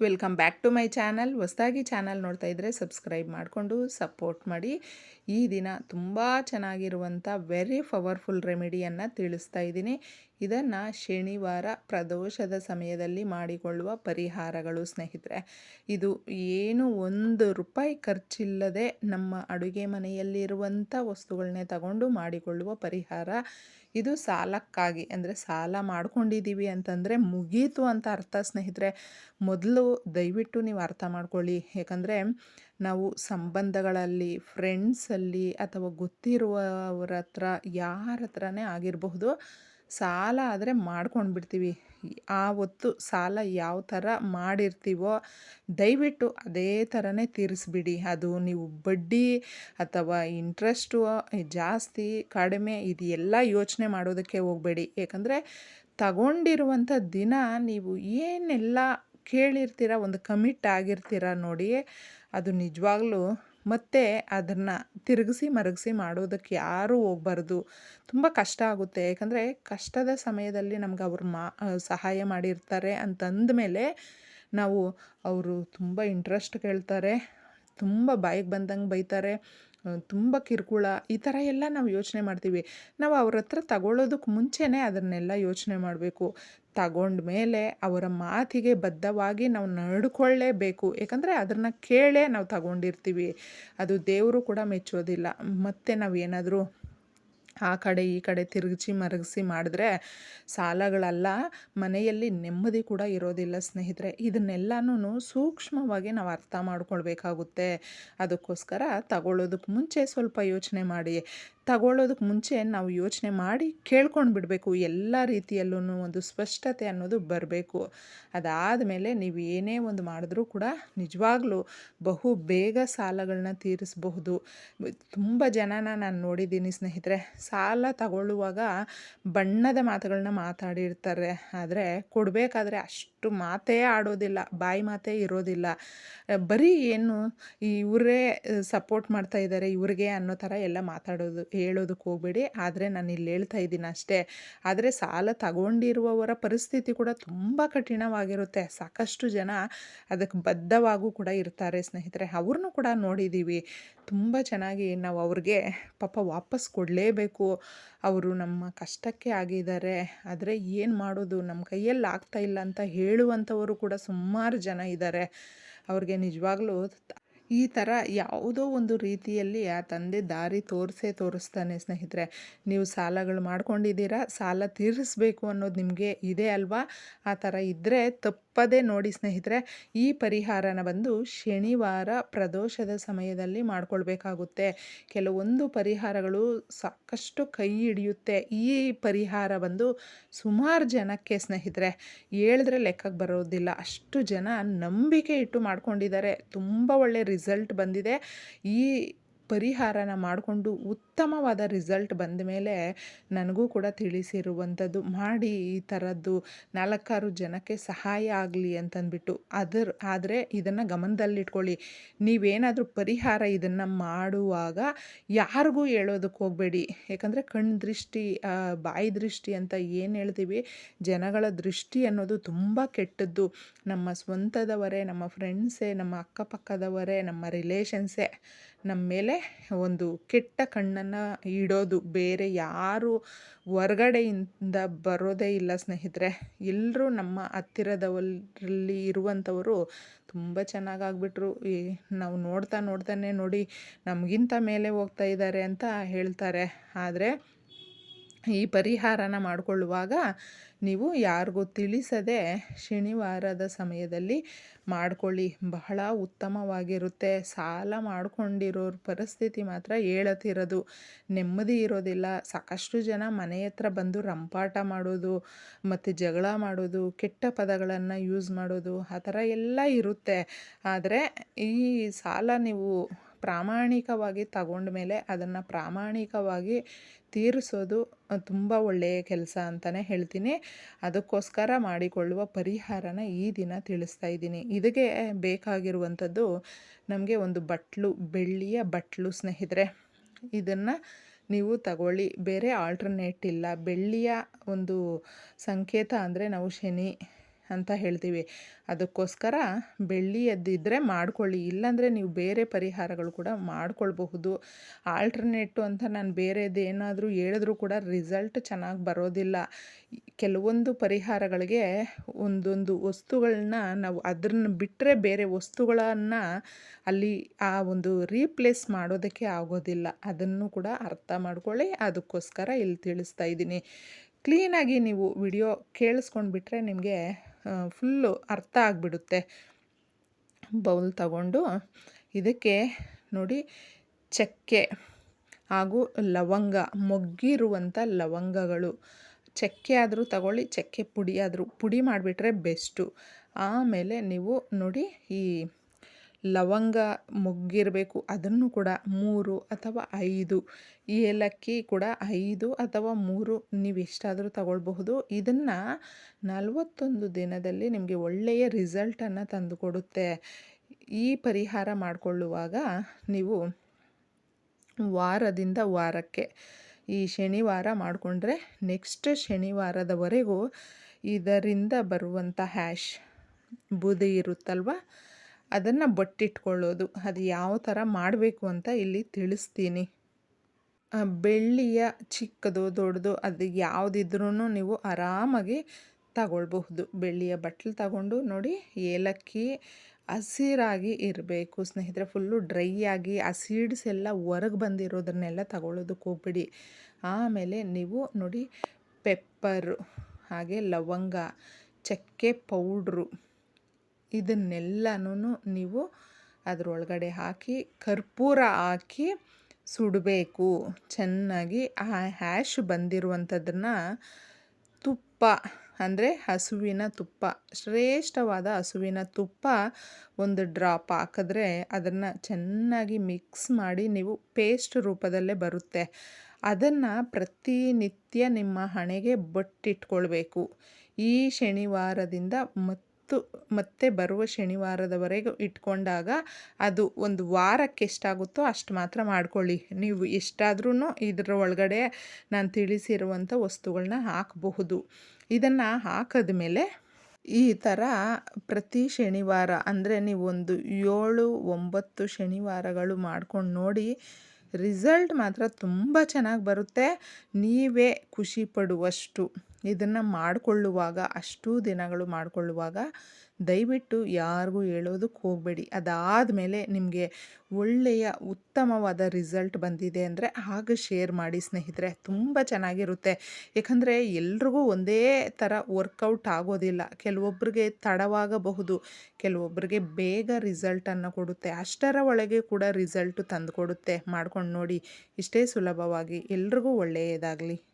Welcome back to my channel. ಹೊಸದಾಗಿ channel ನೋಡ್ತಾ ಇದ್ದರೆ ಸಬ್ಸ್ಕ್ರೈಬ್ ಮಾಡಿಕೊಂಡು ಸಪೋರ್ಟ್ ಮಾಡಿ. ಈ ದಿನ ತುಂಬ ಚೆನ್ನಾಗಿರುವಂಥ ವೆರಿ ಪವರ್ಫುಲ್ ರೆಮಿಡಿಯನ್ನು ತಿಳಿಸ್ತಾ ಇದ್ದೀನಿ. ಇದನ್ನು ಶನಿವಾರ ಪ್ರದೋಷದ ಸಮಯದಲ್ಲಿ ಮಾಡಿಕೊಳ್ಳುವ ಪರಿಹಾರಗಳು ಸ್ನೇಹಿತರೆ. ಇದು ಏನು ಒಂದು ರೂಪಾಯಿ ಖರ್ಚಿಲ್ಲದೆ ನಮ್ಮ ಅಡುಗೆ ಮನೆಯಲ್ಲಿರುವಂಥ ವಸ್ತುಗಳನ್ನೇ ತಗೊಂಡು ಮಾಡಿಕೊಳ್ಳುವ ಪರಿಹಾರ. ಇದು ಸಾಲಕ್ಕಾಗಿ, ಅಂದರೆ ಸಾಲ ಮಾಡ್ಕೊಂಡಿದ್ದೀವಿ ಅಂತಂದರೆ ಮುಗೀತು ಅಂತ ಅರ್ಥ ಸ್ನೇಹಿತರೆ. ಮೊದಲು ದಯವಿಟ್ಟು ನೀವು ಅರ್ಥ ಮಾಡ್ಕೊಳ್ಳಿ. ಯಾಕಂದರೆ ನಾವು ಸಂಬಂಧಗಳಲ್ಲಿ ಫ್ರೆಂಡ್ಸಲ್ಲಿ ಅಥವಾ ಗೊತ್ತಿರುವವರ ಹತ್ರ ಯಾರ ಹತ್ರನೇ ಆಗಿರಬಹುದು, ಸಾಲ ಆದರೆ ಮಾಡ್ಕೊಂಡು ಬಿಡ್ತೀವಿ ಆ ಹೊತ್ತು ಸಾಲ ಯಾವ ಥರ ಮಾಡಿರ್ತೀವೋ ದಯವಿಟ್ಟು ಅದೇ ಥರನೇ ತೀರಿಸ್ಬಿಡಿ. ಅದು ನೀವು ಬಡ್ಡಿ ಅಥವಾ ಇಂಟ್ರೆಸ್ಟು ಜಾಸ್ತಿ ಕಡಿಮೆ ಇದು ಎಲ್ಲ ಯೋಚನೆ ಮಾಡೋದಕ್ಕೆ ಹೋಗಬೇಡಿ. ಏಕೆಂದರೆ ತಗೊಂಡಿರುವಂಥ ದಿನ ನೀವು ಏನೆಲ್ಲ ಕೇಳಿರ್ತೀರ, ಒಂದು ಕಮಿಟ್ ಆಗಿರ್ತೀರ ನೋಡಿ, ಅದು ನಿಜವಾಗ್ಲೂ ಮತ್ತೆ ಅದನ್ನು ತಿರುಗಿಸಿ ಮರಗಿಸಿ ಮಾಡೋದಕ್ಕೆ ಯಾರೂ ಹೋಗ್ಬಾರ್ದು. ತುಂಬ ಕಷ್ಟ ಆಗುತ್ತೆ. ಯಾಕಂದರೆ ಕಷ್ಟದ ಸಮಯದಲ್ಲಿ ನಮ್ಗೆ ಅವ್ರು ಮಾ ಸಹಾಯ ಮಾಡಿರ್ತಾರೆ ಅಂತಂದ ಮೇಲೆ ನಾವು ಅವರು ತುಂಬ ಇಂಟ್ರೆಸ್ಟ್ ಕೇಳ್ತಾರೆ, ತುಂಬ ಬಾಯಿಗೆ ಬಂದಂಗೆ ಬೈತಾರೆ. ತುಂಬ ಕಿರುಕುಳ, ಈ ಥರ ಎಲ್ಲ ನಾವು ಯೋಚನೆ ಮಾಡ್ತೀವಿ. ನಾವು ಅವ್ರ ಹತ್ರ ತಗೊಳ್ಳೋದಕ್ಕೆ ಮುಂಚೆನೇ ಅದನ್ನೆಲ್ಲ ಯೋಚನೆ ಮಾಡಬೇಕು. ತಗೊಂಡ ಮೇಲೆ ಅವರ ಮಾತಿಗೆ ಬದ್ಧವಾಗಿ ನಾವು ನಡ್ಕೊಳ್ಳೇಬೇಕು. ಯಾಕಂದರೆ ಅದನ್ನು ಕೇಳೇ ನಾವು ತಗೊಂಡಿರ್ತೀವಿ. ಅದು ದೇವರು ಕೂಡ ಮೆಚ್ಚೋದಿಲ್ಲ. ಮತ್ತು ನಾವು ಏನಾದರೂ ಆ ಕಡೆ ಈ ಕಡೆ ತಿರುಗಿಸಿ ಮರಗಿಸಿ ಮಾಡಿದ್ರೆ ಸಾಲಗಳಲ್ಲ, ಮನೆಯಲ್ಲಿ ನೆಮ್ಮದಿ ಕೂಡ ಇರೋದಿಲ್ಲ ಸ್ನೇಹಿತರೆ. ಇದನ್ನೆಲ್ಲನೂ ಸೂಕ್ಷ್ಮವಾಗಿ ನಾವು ಅರ್ಥ ಮಾಡ್ಕೊಳ್ಬೇಕಾಗುತ್ತೆ. ಅದಕ್ಕೋಸ್ಕರ ತಗೊಳ್ಳೋದಕ್ಕೆ ಮುಂಚೆ ಸ್ವಲ್ಪ ಯೋಚನೆ ಮಾಡಿ. ತಗೊಳ್ಳೋದಕ್ಕೆ ಮುಂಚೆ ನಾವು ಯೋಚನೆ ಮಾಡಿ ಕೇಳ್ಕೊಂಡು ಬಿಡಬೇಕು. ಎಲ್ಲ ರೀತಿಯಲ್ಲೂ ಒಂದು ಸ್ಪಷ್ಟತೆ ಅನ್ನೋದು ಬರಬೇಕು. ಅದಾದ ಮೇಲೆ ನೀವು ಏನೇ ಒಂದು ಮಾಡಿದ್ರೂ ಕೂಡ ನಿಜವಾಗ್ಲೂ ಬಹು ಬೇಗ ಸಾಲಗಳನ್ನ ತೀರಿಸಬಹುದು. ತುಂಬ ಜನನ ನಾನು ನೋಡಿದ್ದೀನಿ ಸ್ನೇಹಿತರೆ. ಸಾಲ ತಗೊಳ್ಳುವಾಗ ಬಣ್ಣದ ಮಾತುಗಳನ್ನ ಮಾತಾಡಿರ್ತಾರೆ. ಆದರೆ ಕೊಡಬೇಕಾದ್ರೆ ಅಷ್ಟು ಮಾತೇ ಆಡೋದಿಲ್ಲ, ಬಾಯಿ ಮಾತೇ ಇರೋದಿಲ್ಲ. ಬರೀ ಏನು ಇವರೇ ಸಪೋರ್ಟ್ ಮಾಡ್ತಾ ಇದ್ದಾರೆ ಇವ್ರಿಗೆ ಅನ್ನೋ ಥರ ಎಲ್ಲ ಮಾತಾಡೋದು, ಹೇಳೋದಕ್ಕೆ ಹೋಗಬೇಡಿ. ಆದರೆ ನಾನು ಇಲ್ಲಿ ಹೇಳ್ತಾ ಇದ್ದೀನಿ ಅಷ್ಟೇ. ಆದರೆ ಸಾಲ ತಗೊಂಡಿರುವವರ ಪರಿಸ್ಥಿತಿ ಕೂಡ ತುಂಬ ಕಠಿಣವಾಗಿರುತ್ತೆ. ಸಾಕಷ್ಟು ಜನ ಅದಕ್ಕೆ ಬದ್ಧವಾಗೂ ಕೂಡ ಇರ್ತಾರೆ ಸ್ನೇಹಿತರೆ. ಅವ್ರನ್ನೂ ಕೂಡ ನೋಡಿದ್ದೀವಿ. ತುಂಬ ಚೆನ್ನಾಗಿ ನಾವು ಅವ್ರಿಗೆ ಪಾಪ ವಾಪಸ್ ಕೊಡಲೇಬೇಕು. ಅವರು ನಮ್ಮ ಕಷ್ಟಕ್ಕೆ ಆಗಿದ್ದಾರೆ. ಆದರೆ ಏನು ಮಾಡೋದು? ನಮ್ಮ ಕೈಯಲ್ಲಿ ಆಗ್ತಾ ಇಲ್ಲ ಅಂತ ಹೇಳುವಂಥವರು ಕೂಡ ಸುಮಾರು ಜನ ಇದ್ದಾರೆ. ಅವ್ರಿಗೆ ನಿಜವಾಗ್ಲೂ ಈ ಥರ ಯಾವುದೋ ಒಂದು ರೀತಿಯಲ್ಲಿ ಆ ತಂದೆ ದಾರಿ ತೋರಿಸೇ ತೋರಿಸ್ತಾನೆ, ಸ್ನೇಹಿತರೆ. ನೀವು ಸಾಲಗಳು ಮಾಡ್ಕೊಂಡಿದ್ದೀರಾ? ಸಾಲ ತೀರಿಸಬೇಕು ಅನ್ನೋದು ನಿಮಗೆ ಇದೆ ಅಲ್ವಾ? ಆ ಥರ ಇದ್ದರೆ ತಪ್ಪದೇ ನೋಡಿ, ಸ್ನೇಹಿತರೆ, ಈ ಪರಿಹಾರನ ಬಂದು ಶನಿವಾರ ಪ್ರದೋಷದ ಸಮಯದಲ್ಲಿ ಮಾಡಿಕೊಳ್ಬೇಕಾಗುತ್ತೆ. ಕೆಲವೊಂದು ಪರಿಹಾರಗಳು ಸಾಕಷ್ಟು ಕೈ ಹಿಡಿಯುತ್ತೆ. ಈ ಪರಿಹಾರ ಬಂದು ಸುಮಾರು ಜನಕ್ಕೆ, ಸ್ನೇಹಿತರೆ ಹೇಳಿದ್ರೆ ಲೆಕ್ಕಕ್ಕೆ ಬರೋದಿಲ್ಲ. ಅಷ್ಟು ಜನ ನಂಬಿಕೆ ಇಟ್ಟು ಮಾಡ್ಕೊಂಡಿದ್ದಾರೆ. ತುಂಬ ಒಳ್ಳೆ ಬಂದಿದೆ. ಈ ಪರಿಹಾರನ ಮಾಡಿಕೊಂಡು ಉತ್ತಮವಾದ ರಿಸಲ್ಟ್ ಬಂದ ಮೇಲೆ ನನಗೂ ಕೂಡ ತಿಳಿಸಿರುವಂಥದ್ದು, ಮಾಡಿ ಈ ಥರದ್ದು ನಾಲ್ಕಾರು ಜನಕ್ಕೆ ಸಹಾಯ ಆಗಲಿ ಅಂತಂದ್ಬಿಟ್ಟು. ಅದರ, ಆದರೆ ಇದನ್ನು ಗಮನದಲ್ಲಿಟ್ಕೊಳ್ಳಿ. ನೀವೇನಾದರೂ ಪರಿಹಾರ ಇದನ್ನು ಮಾಡುವಾಗ ಯಾರಿಗೂ ಹೇಳೋದಕ್ಕೆ ಹೋಗಬೇಡಿ. ಯಾಕಂದರೆ ಕಣ್ಣು ದೃಷ್ಟಿ ಬಾಯಿ ದೃಷ್ಟಿ ಅಂತ ಏನು ಹೇಳ್ತೀವಿ? ಜನಗಳ ದೃಷ್ಟಿ ಅನ್ನೋದು ತುಂಬ ಕೆಟ್ಟದ್ದು. ನಮ್ಮ ಸ್ವಂತದವರೇ, ನಮ್ಮ ಫ್ರೆಂಡ್ಸೇ, ನಮ್ಮ ಅಕ್ಕಪಕ್ಕದವರೇ, ನಮ್ಮ ರಿಲೇಷನ್ಸೇ, ನಮ್ಮ ಮೇಲೆ ಒಂದು ಕೆಟ್ಟ ಕಣ್ಣನ್ನು ಇಡೋದು ಬೇರೆ ಯಾರು ಹೊರ್ಗಡೆಯಿಂದ ಬರೋದೇ ಇಲ್ಲ ಸ್ನೇಹಿತರೆ. ಎಲ್ಲರೂ ನಮ್ಮ ಹತ್ತಿರದವರಲ್ಲಿ ಇರುವಂಥವರು ತುಂಬ ಚೆನ್ನಾಗಾಗ್ಬಿಟ್ರು ಈ ನಾವು ನೋಡ್ತಾ ನೋಡ್ತಾನೆ ನೋಡಿ ನಮಗಿಂತ ಮೇಲೆ ಹೋಗ್ತಾ ಇದ್ದಾರೆ ಅಂತ ಹೇಳ್ತಾರೆ. ಆದರೆ ಈ ಪರಿಹಾರನ ಮಾಡಿಕೊಳ್ಳುವಾಗ ನೀವು ಯಾರಿಗೂ ತಿಳಿಸದೆ ಶನಿವಾರದ ಸಮಯದಲ್ಲಿ ಮಾಡಿಕೊಳ್ಳಿ. ಬಹಳ ಉತ್ತಮವಾಗಿರುತ್ತೆ. ಸಾಲ ಮಾಡಿಕೊಂಡಿರೋರ ಪರಿಸ್ಥಿತಿ ಮಾತ್ರ ಹೇಳತಿರೋದು ನೆಮ್ಮದಿ ಇರೋದಿಲ್ಲ. ಸಾಕಷ್ಟು ಜನ ಮನೆ ಹತ್ರ ಬಂದು ರಂಪಾಟ ಮಾಡೋದು, ಮತ್ತು ಜಗಳ ಮಾಡೋದು, ಕೆಟ್ಟ ಪದಗಳನ್ನು ಯೂಸ್ ಮಾಡೋದು, ಆ ಥರ ಎಲ್ಲ ಇರುತ್ತೆ. ಆದರೆ ಈ ಸಾಲ ನೀವು ಪ್ರಾಮಾಣಿಕವಾಗಿ ತಗೊಂಡ ಮೇಲೆ ಅದನ್ನು ಪ್ರಾಮಾಣಿಕವಾಗಿ ತೀರಿಸೋದು ತುಂಬ ಒಳ್ಳೆಯ ಕೆಲಸ ಅಂತಲೇ ಹೇಳ್ತೀನಿ. ಅದಕ್ಕೋಸ್ಕರ ಮಾಡಿಕೊಳ್ಳುವ ಪರಿಹಾರನ ಈ ದಿನ ತಿಳಿಸ್ತಾ ಇದ್ದೀನಿ. ಇದಕ್ಕೆ ಬೇಕಾಗಿರುವಂಥದ್ದು ನಮಗೆ ಒಂದು ಬಟ್ಲು, ಬೆಳ್ಳಿಯ ಬಟ್ಲು ಸ್ನೇಹಿತರೆ. ಇದನ್ನು ನೀವು ತಗೊಳ್ಳಿ. ಬೇರೆ ಆಲ್ಟರ್ನೇಟ್ ಇಲ್ಲ. ಬೆಳ್ಳಿಯ ಒಂದು ಸಂಕೇತ ಅಂದರೆ ನಾವು ಶನಿ ಅಂತ ಹೇಳ್ತೀವಿ. ಅದಕ್ಕೋಸ್ಕರ ಬೆಳ್ಳಿಯದ್ದಿದ್ದರೆ ಮಾಡ್ಕೊಳ್ಳಿ. ಇಲ್ಲಾಂದರೆ ನೀವು ಬೇರೆ ಪರಿಹಾರಗಳು ಕೂಡ ಮಾಡಿಕೊಳ್ಬಹುದು. ಆಲ್ಟ್ರನೇಟು ಅಂತ ನಾನು ಬೇರೆದೇನಾದರೂ ಹೇಳಿದ್ರೂ ಕೂಡ ರಿಸಲ್ಟ್ ಚೆನ್ನಾಗಿ ಬರೋದಿಲ್ಲ. ಕೆಲವೊಂದು ಪರಿಹಾರಗಳಿಗೆ ಒಂದೊಂದು ವಸ್ತುಗಳನ್ನ ನಾವು ಅದನ್ನು ಬಿಟ್ಟರೆ ಬೇರೆ ವಸ್ತುಗಳನ್ನು ಅಲ್ಲಿ ಆ ಒಂದು ರೀಪ್ಲೇಸ್ ಮಾಡೋದಕ್ಕೆ ಆಗೋದಿಲ್ಲ. ಅದನ್ನು ಕೂಡ ಅರ್ಥ ಮಾಡ್ಕೊಳ್ಳಿ. ಅದಕ್ಕೋಸ್ಕರ ಇಲ್ಲಿ ತಿಳಿಸ್ತಾ ಇದ್ದೀನಿ. ಕ್ಲೀನಾಗಿ ನೀವು ವಿಡಿಯೋ ಕೇಳಿಸ್ಕೊಂಡ್ಬಿಟ್ರೆ ನಿಮಗೆ ಫುಲ್ಲು ಅರ್ಥ ಆಗಿಬಿಡುತ್ತೆ. ಬೌಲ್ ತಗೊಂಡು ಇದಕ್ಕೆ ನೋಡಿ ಚಕ್ಕೆ ಹಾಗೂ ಲವಂಗ, ಮೊಗ್ಗಿರುವಂಥ ಲವಂಗಗಳು. ಚಕ್ಕೆ ಆದರೂ ತಗೊಳ್ಳಿ, ಚಕ್ಕೆ ಪುಡಿ ಆದರೂ. ಪುಡಿ ಮಾಡಿಬಿಟ್ರೆ ಬೆಸ್ಟು. ಆಮೇಲೆ ನೀವು ನೋಡಿ ಈ ಲವಂಗ ಮೊಗ್ಗಿರಬೇಕು, ಅದನ್ನು ಕೂಡ ಮೂರು ಅಥವಾ ಐದು ಏಲಕ್ಕಿ ಕೂಡ ಐದು ಅಥವಾ ಮೂರು ನೀವು ಎಷ್ಟಾದರೂ ತಗೊಳ್ಬಹುದು. ಇದನ್ನು ನಲವತ್ತೊಂದು ದಿನದಲ್ಲಿ ನಿಮಗೆ ಒಳ್ಳೆಯ ರಿಸಲ್ಟನ್ನು ತಂದುಕೊಡುತ್ತೆ. ಈ ಪರಿಹಾರ ಮಾಡಿಕೊಳ್ಳುವಾಗ ನೀವು ವಾರದಿಂದ ವಾರಕ್ಕೆ ಈ ಶನಿವಾರ ಮಾಡಿಕೊಂಡ್ರೆ ನೆಕ್ಸ್ಟ್ ಶನಿವಾರದವರೆಗೂ ಇದರಿಂದ ಬರುವಂಥ ಹ್ಯಾಶ್ ಬೂದಿ ಇರುತ್ತಲ್ವ? ಅದನ್ನು ಬಟ್ಟಿಟ್ಕೊಳ್ಳೋದು. ಅದು ಯಾವ ಥರ ಮಾಡಬೇಕು ಅಂತ ಇಲ್ಲಿ ತಿಳಿಸ್ತೀನಿ. ಬೆಳ್ಳಿಯ ಚಿಕ್ಕದು ದೊಡ್ಡದು ಅದು ಯಾವುದಿದ್ರೂ ನೀವು ಆರಾಮಾಗಿ ತಗೊಳ್ಬಹುದು. ಬೆಳ್ಳಿಯ ಬಟ್ಲು ತಗೊಂಡು ನೋಡಿ, ಏಲಕ್ಕಿ ಹಸಿರಾಗಿ ಇರಬೇಕು. ಸ್ನೇಹಿತರೆ, ಫುಲ್ಲು ಡ್ರೈ ಆಗಿ ಆ ಸೀಡ್ಸ್ ಎಲ್ಲ ಹೊರಗೆ ಬಂದಿರೋದನ್ನೆಲ್ಲ ತಗೊಳ್ಳೋದಕ್ಕೆ ಹೋಗ್ಬಿಡಿ. ಆಮೇಲೆ ನೀವು ನೋಡಿ, ಪೆಪ್ಪರು, ಹಾಗೆ ಲವಂಗ, ಚಕ್ಕೆ ಪೌಡ್ರು ಇದನ್ನೆಲ್ಲನೂ ನೀವು ಅದರೊಳಗಡೆ ಹಾಕಿ ಕರ್ಪೂರ ಹಾಕಿ ಸುಡಬೇಕು. ಚೆನ್ನಾಗಿ ಆ ಹ್ಯಾಶ್ ಬಂದಿರುವಂಥದ್ದನ್ನು ತುಪ್ಪ, ಅಂದರೆ ಹಸುವಿನ ತುಪ್ಪ, ಶ್ರೇಷ್ಠವಾದ ಹಸುವಿನ ತುಪ್ಪ ಒಂದು ಡ್ರಾಪ್ ಹಾಕಿದ್ರೆ ಅದನ್ನು ಚೆನ್ನಾಗಿ ಮಿಕ್ಸ್ ಮಾಡಿ ನೀವು ಪೇಸ್ಟ್ ರೂಪದಲ್ಲೇ ಬರುತ್ತೆ. ಅದನ್ನು ಪ್ರತಿನಿತ್ಯ ನಿಮ್ಮ ಹಣೆಗೆ ಬಟ್ಟಿಟ್ಕೊಳ್ಬೇಕು. ಈ ಶನಿವಾರದಿಂದ ಮತ್ತು ಮತ್ತೆ ಬರುವ ಶನಿವಾರದವರೆಗೂ ಇಟ್ಕೊಂಡಾಗ ಅದು ಒಂದು ವಾರಕ್ಕೆ ಎಷ್ಟಾಗುತ್ತೋ ಅಷ್ಟು ಮಾತ್ರ ಮಾಡ್ಕೊಳ್ಳಿ. ನೀವು ಎಷ್ಟಾದ್ರೂ ಇದರ ಒಳಗಡೆ ನಾನು ತಿಳಿಸಿರುವಂಥ ವಸ್ತುಗಳನ್ನ ಹಾಕಬಹುದು. ಇದನ್ನು ಹಾಕಿದ ಮೇಲೆ ಈ ಥರ ಪ್ರತಿ ಶನಿವಾರ ಅಂದರೆ ನೀವು ಒಂದು ಏಳು, ಒಂಬತ್ತು ಶನಿವಾರಗಳು ಮಾಡ್ಕೊಂಡು ನೋಡಿ, ರಿಸಲ್ಟ್ ಮಾತ್ರ ತುಂಬ ಚೆನ್ನಾಗಿ ಬರುತ್ತೆ. ನೀವೇ ಖುಷಿ ಪಡುವಷ್ಟು. ಇದನ್ನು ಮಾಡಿಕೊಳ್ಳುವಾಗ, ಅಷ್ಟೂ ದಿನಗಳು ಮಾಡಿಕೊಳ್ಳುವಾಗ ದಯವಿಟ್ಟು ಯಾರಿಗೂ ಹೇಳೋದಕ್ಕೆ ಹೋಗಬೇಡಿ. ಅದಾದ ಮೇಲೆ ನಿಮಗೆ ಒಳ್ಳೆಯ ಉತ್ತಮವಾದ ರಿಸಲ್ಟ್ ಬಂದಿದೆ ಅಂದರೆ ಆಗ ಶೇರ್ ಮಾಡಿ ಸ್ನೇಹಿತರೆ. ತುಂಬ ಚೆನ್ನಾಗಿರುತ್ತೆ. ಯಾಕಂದರೆ ಎಲ್ರಿಗೂ ಒಂದೇ ಥರ ವರ್ಕೌಟ್ ಆಗೋದಿಲ್ಲ. ಕೆಲವೊಬ್ಬರಿಗೆ ತಡವಾಗಬಹುದು. ಕೆಲವೊಬ್ಬರಿಗೆ ಬೇಗ ರಿಸಲ್ಟನ್ನು ಕೊಡುತ್ತೆ. ಅಷ್ಟರ ಒಳಗೆ ಕೂಡ ರಿಸಲ್ಟು ತಂದುಕೊಡುತ್ತೆ ಮಾಡ್ಕೊಂಡು ನೋಡಿ. ಇಷ್ಟೇ ಸುಲಭವಾಗಿ. ಎಲ್ರಿಗೂ ಒಳ್ಳೆಯದಾಗಲಿ.